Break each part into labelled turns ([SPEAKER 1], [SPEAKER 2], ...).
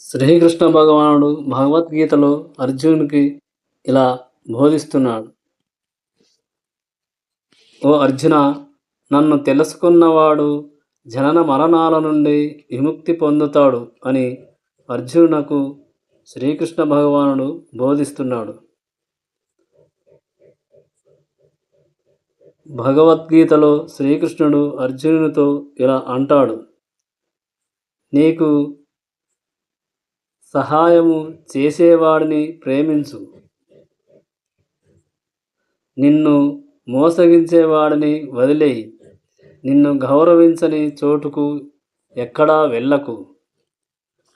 [SPEAKER 1] శ్రీకృష్ణ భగవానుడు భగవద్గీతలో అర్జునునికి ఇలా బోధిస్తున్నాడు. ఓ అర్జున నన్ను తెలుసుకున్నవాడు జనన మరణాల నుండి విముక్తి పొందుతాడు అని అర్జునునకు శ్రీకృష్ణ భగవానుడు బోధిస్తున్నాడు. భగవద్గీతలో శ్రీకృష్ణుడు అర్జునునితో ఇలా అంటాడు. నీకు సహాయము చేసేవాడిని ప్రేమించు. నిన్ను మోసగించేవాడిని వదిలేయి. నిన్ను గౌరవించని చోటుకు ఎక్కడా వెళ్ళకు.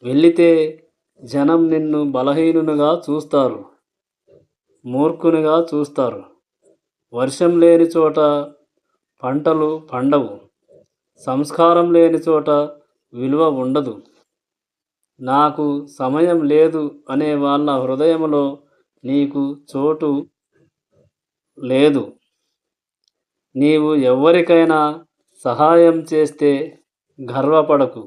[SPEAKER 1] వెళ్ళితే జనం నిన్ను బలహీనునిగా చూస్తారు. మూర్ఖునిగా చూస్తారు. వర్షం లేని చోట పంటలు పండవు. సంస్కారం లేని చోట విలువ ఉండదు. నాకు సమయం లేదు అనే వాళ్ళ హృదయంలో నీకు చోటు లేదు. నీవు ఎవరికైనా సహాయం చేస్తే గర్వపడకు.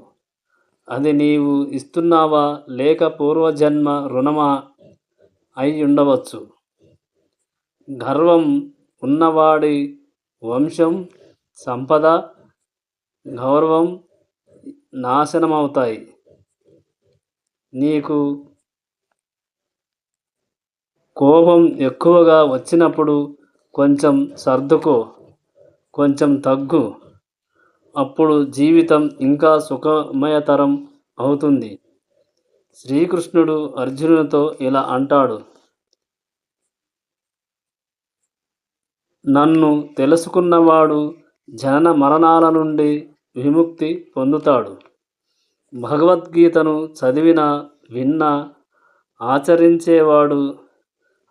[SPEAKER 1] అది నీవు ఇస్తున్నావా లేక పూర్వజన్మ రుణమా అయి ఉండవచ్చు గర్వం ఉన్నవాడి వంశం సంపద గౌరవం నాశనమవుతాయి. నీకు కోపం ఎక్కువగా వచ్చినప్పుడు కొంచెం సర్దుకో కొంచెం తగ్గు. అప్పుడు జీవితం ఇంకా సుఖమయతరం అవుతుంది. శ్రీకృష్ణుడు అర్జునునితో ఇలా అంటాడు. నన్ను తెలుసుకున్నవాడు జనన మరణాల నుండి విముక్తి పొందుతాడు. భగవద్గీతను చదివిన విన్న ఆచరించేవాడు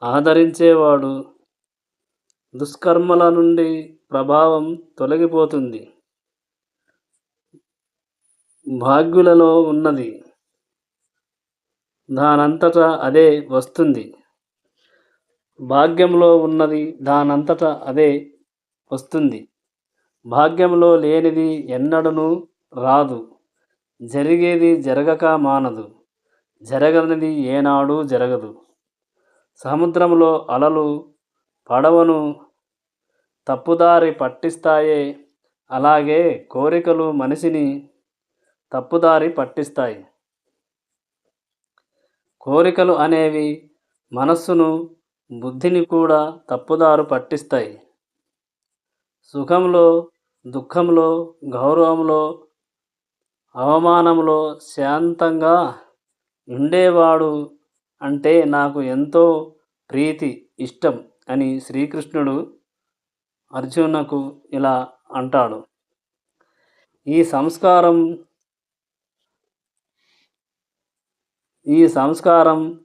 [SPEAKER 1] ఆదరించేవాడు దుష్కర్మల నుండి ప్రభావం తొలగిపోతుంది. భాగ్యులలో ఉన్నది. దానంతటా అదే వస్తుంది. భాగ్యంలో ఉన్నది దానంతటా అదే వస్తుంది. భాగ్యంలో లేనిది ఎన్నడను రాదు. జరిగేది జరగక మానదు. జరగనిది ఏనాడు జరగదు. సముద్రంలో అలలు పడవను తప్పుదారి పట్టిస్తాయే. అలాగే కోరికలు మనిషిని తప్పుదారి పట్టిస్తాయి. కోరికలు అనేవి మనస్సును బుద్ధిని కూడా తప్పుదారు పట్టిస్తాయి. సుఖంలో దుఃఖంలో గౌరవంలో అవమానంలో శాంతంగా ఉండేవాడు అంటే నాకు ఎంతో ప్రీతి ఇష్టం అని శ్రీకృష్ణుడు అర్జునకు ఇలా అంటాడు. ఈ సంస్కారం ఈ సంస్కారం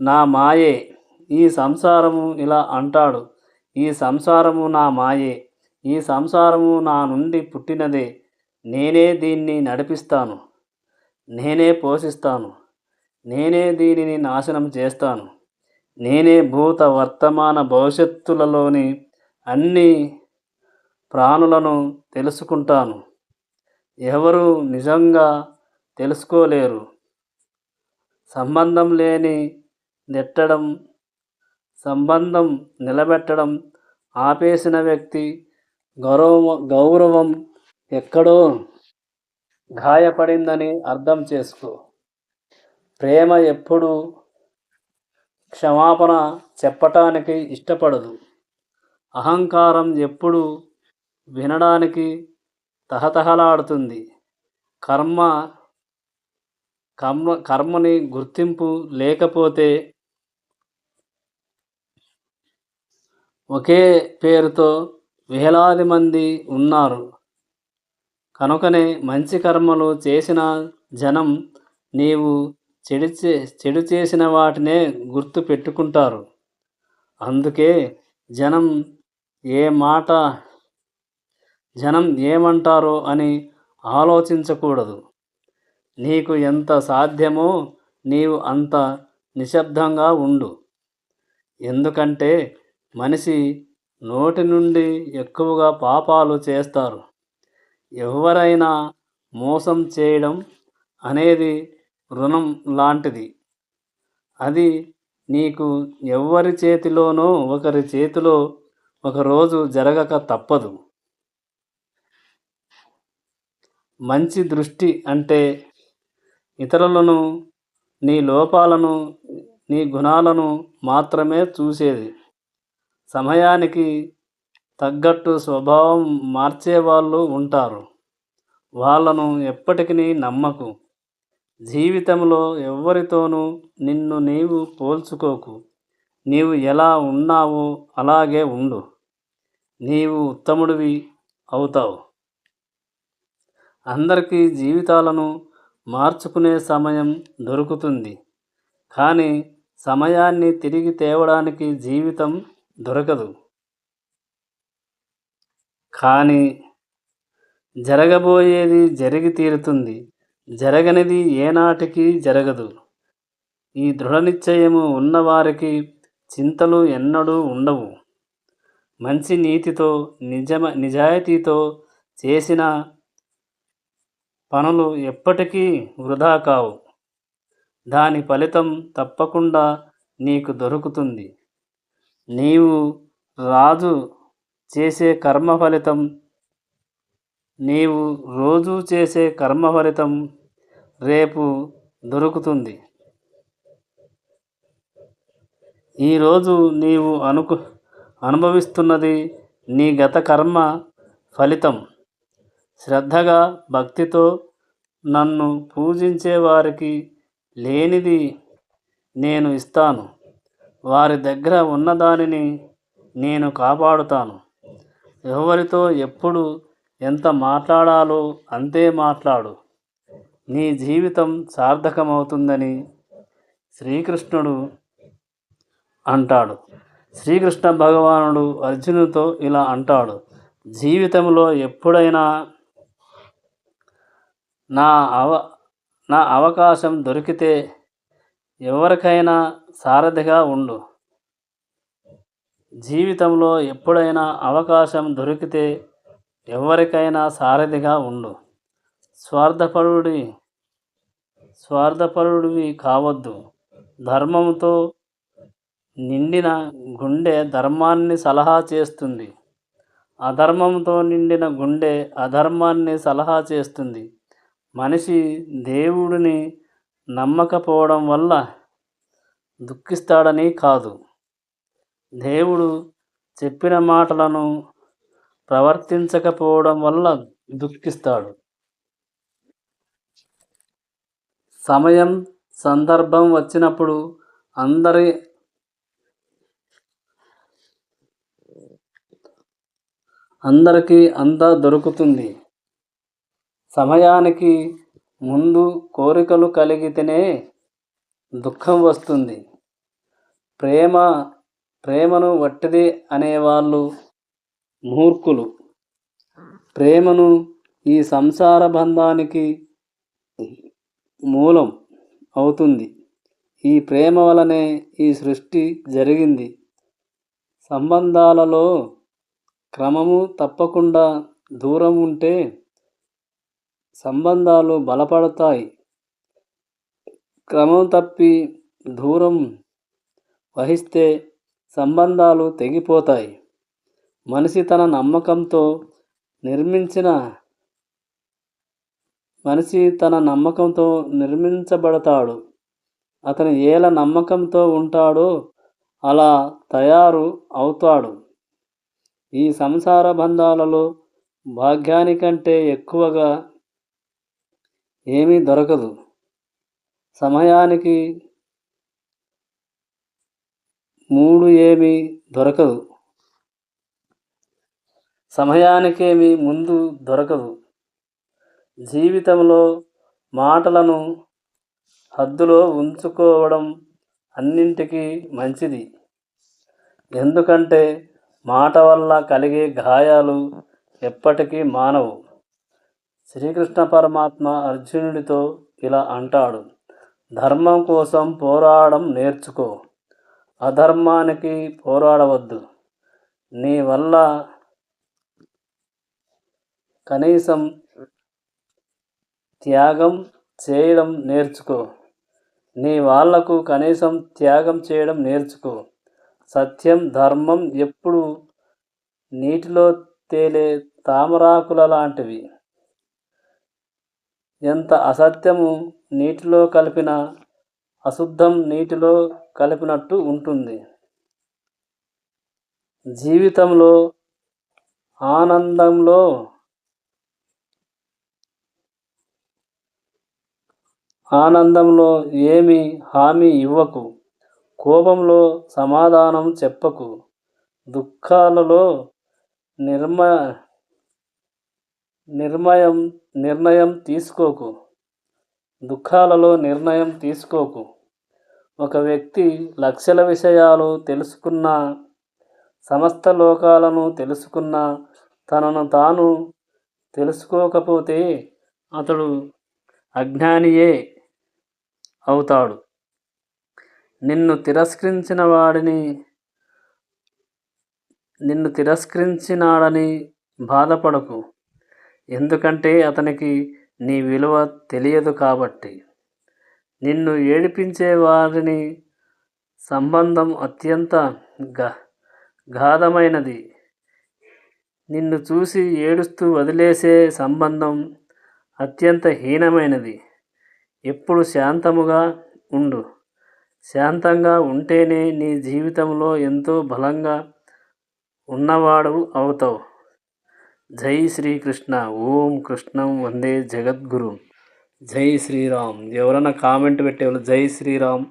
[SPEAKER 1] నా మాయే ఈ సంసారము ఇలా అంటాడు. ఈ సంసారము నా మాయే ఈ సంసారము నా నుండి పుట్టినదే నేనే దీన్ని నడిపిస్తాను. నేనే పోషిస్తాను. నేనే దీనిని నాశనం చేస్తాను. నేనే భూత వర్తమాన భవిష్యత్తులలోని అన్ని ప్రాణులను తెలుసుకుంటాను. ఎవరు నిజంగా తెలుసుకోలేరు. సంబంధం లేని నెట్టడం సంబంధం నిలబెట్టడం ఆపేసిన వ్యక్తి గౌరవ గౌరవం ఎక్కడో గాయపడిందని అర్థం చేసుకో. ప్రేమ ఎప్పుడు క్షమాపణ చెప్పటానికి ఇష్టపడదు. అహంకారం ఎప్పుడు వినడానికి తహతహలాడుతుంది. కర్మ కర్మ కర్మని గుర్తింపు లేకపోతే ఒకే పేరుతో వేలాది మంది ఉన్నారు. కనుకనే మంచి కర్మలు చేసిన జనం నీవు చెడు చే చెడు చేసిన వాటినే గుర్తు పెట్టుకుంటారు. అందుకే జనం ఏ మాట జనం ఏమంటారో అని ఆలోచించకూడదు. నీకు ఎంత సాధ్యమో నీవు అంత నిశ్శబ్దంగా ఉండు. ఎందుకంటే మనిషి నోటి నుండి ఎక్కువగా పాపాలు చేస్తారు. ఎవరైనా మోసం చేయడం అనేది రుణం లాంటిది. అది నీకు ఎవ్వరి చేతిలోనో ఒకరి చేతిలో ఒకరోజు జరగక తప్పదు. మంచి దృష్టి అంటే ఇతరులను నీ లోపాలను నీ గుణాలను మాత్రమే చూసేది. సమయానికి తగ్గట్టు స్వభావం మార్చేవాళ్ళు ఉంటారు. వాళ్ళను ఎప్పటికీ నమ్మకు. జీవితంలో ఎవరితోనూ నిన్ను నీవు పోల్చుకోకు. నీవు ఎలా ఉన్నావో అలాగే ఉండు. నీవు ఉత్తముడివి అవుతావు. అందరికీ జీవితాలను మార్చుకునే సమయం దొరుకుతుంది. కానీ సమయాన్ని తిరిగి తేవడానికి జీవితం దొరకదు. కానీ జరగబోయేది జరిగి తీరుతుంది. జరగనిది ఏనాటికి జరగదు. ఈ దృఢ నిశ్చయము ఉన్నవారికి చింతలు ఎన్నడూ ఉండవు. మంచి నీతితో నిజమ నిజాయితీతో చేసిన పనులు ఎప్పటికీ వృధా కావు. దాని ఫలితం తప్పకుండా నీకు దొరుకుతుంది. నీవు రాజు చేసే కర్మ ఫలితం నీవు రోజు చేసే కర్మ ఫలితం రేపు దొరుకుతుంది. ఈరోజు నీవు అనుకు అనుభవిస్తున్నది నీ గత కర్మ ఫలితం. శ్రద్ధగా భక్తితో నన్ను పూజించే వారికి లేనిది నేను ఇస్తాను. వారి దగ్గర ఉన్నదానిని నేను కాపాడుతాను. ఎవరితో ఎప్పుడు ఎంత మాట్లాడాలో అంతే మాట్లాడు. నీ జీవితం సార్థకమవుతుందని శ్రీకృష్ణుడు అంటాడు. శ్రీకృష్ణ భగవానుడు అర్జునుడితో ఇలా అంటాడు. జీవితంలో ఎప్పుడైనా నా అవ నా అవకాశం దొరికితే ఎవరికైనా సారథిగా ఉండు. జీవితంలో ఎప్పుడైనా అవకాశం దొరికితే ఎవరికైనా సారథిగా ఉండు. స్వార్థపరుడి స్వార్థపరుడివి కావద్దు. ధర్మంతో నిండిన గుండె ధర్మాన్ని సలహా చేస్తుంది. అధర్మంతో నిండిన గుండె అధర్మాన్ని సలహా చేస్తుంది. మనిషి దేవుడిని నమ్మకపోవడం వల్ల దుఃఖిస్తాడని కాదు. దేవుడు చెప్పిన మాటలను ప్రవర్తించకపోవడం వల్ల దుఃఖిస్తాడు. సమయం సందర్భం వచ్చినప్పుడు అందరి అందరికీ అంతా దొరుకుతుంది. సమయానికి ముందు కోరికలు కలిగితేనే దుఃఖం వస్తుంది. ప్రేమ ప్రేమను వట్టిది అనేవాళ్ళు మూర్ఖులు. ప్రేమను ఈ సంసార బంధానికి మూలం అవుతుంది. ఈ ప్రేమ వలనే ఈ సృష్టి జరిగింది. సంబంధాలలో క్రమము తప్పకుండా దూరం ఉంటే సంబంధాలు బలపడతాయి. క్రమం తప్పి దూరం వహిస్తే సంబంధాలు తెగిపోతాయి. మనిషి తన నమ్మకంతో నిర్మించిన మనిషి తన నమ్మకంతో నిర్మించబడతాడు. అతను ఏల నమ్మకంతో ఉంటాడో అలా తయారు అవుతాడు. ఈ సంసార బంధాలలో భాగ్యానికంటే ఎక్కువగా ఏమీ దొరకదు. సమయానికి మూడు ఏమీ దొరకదు. సమయానికేమి ముందు దొరకదు. జీవితంలో మాటలను హద్దులో ఉంచుకోవడం అన్నింటికీ మంచిది. ఎందుకంటే మాట వల్ల కలిగే గాయాలు ఎప్పటికీ మానవు. శ్రీకృష్ణ పరమాత్మ అర్జునుడితో ఇలా అంటాడు ధర్మం కోసం పోరాడడం నేర్చుకో. అధర్మానికి పోరాడవద్దు. నీ వల్ల కనీసం త్యాగం చేయడం నేర్చుకో. నీ వాళ్ళకు కనీసం త్యాగం చేయడం నేర్చుకో. సత్యం ధర్మం ఎప్పుడు నీటిలో తేలే తామరాకుల లాంటివి. ఎంత అసత్యము నీటిలో కలిపిన అశుద్ధం నీటిలో కలిపినట్టు ఉంటుంది. జీవితంలో ఆనందంలో ఆనందంలో ఏమి హామీ ఇవ్వకు. కోపంలో సమాధానం చెప్పకు. దుఃఖాలలో నిర్మ నిర్మయం నిర్ణయం తీసుకోకు. దుఃఖాలలో నిర్ణయం తీసుకోకు. ఒక వ్యక్తి లక్షల విషయాలు తెలుసుకున్న సమస్త లోకాలను తెలుసుకున్న తనను తాను తెలుసుకోకపోతే అతడు అజ్ఞానియే అవుతాడు. నిన్ను తిరస్కరించిన వాడిని నిన్ను తిరస్కరించినాడని బాధపడకు. ఎందుకంటే అతనికి నీ విలువ తెలియదు కాబట్టి. నిన్ను ఏడిపించే వారిని సంబంధం అత్యంత గా గాధమైనది. నిన్ను చూసి ఏడుస్తూ వదిలేసే సంబంధం అత్యంత హీనమైనది. ఎప్పుడు శాంతముగా ఉండు. శాంతంగా ఉంటేనే నీ జీవితంలో ఎంతో బలంగా ఉన్నవాడు అవుతావు. జై శ్రీకృష్ణ. ఓం కృష్ణం వందే జగద్గురు. జై శ్రీరామ్. ఎవరైనా కామెంట్ పెట్టేవాళ్ళు జై శ్రీరామ్.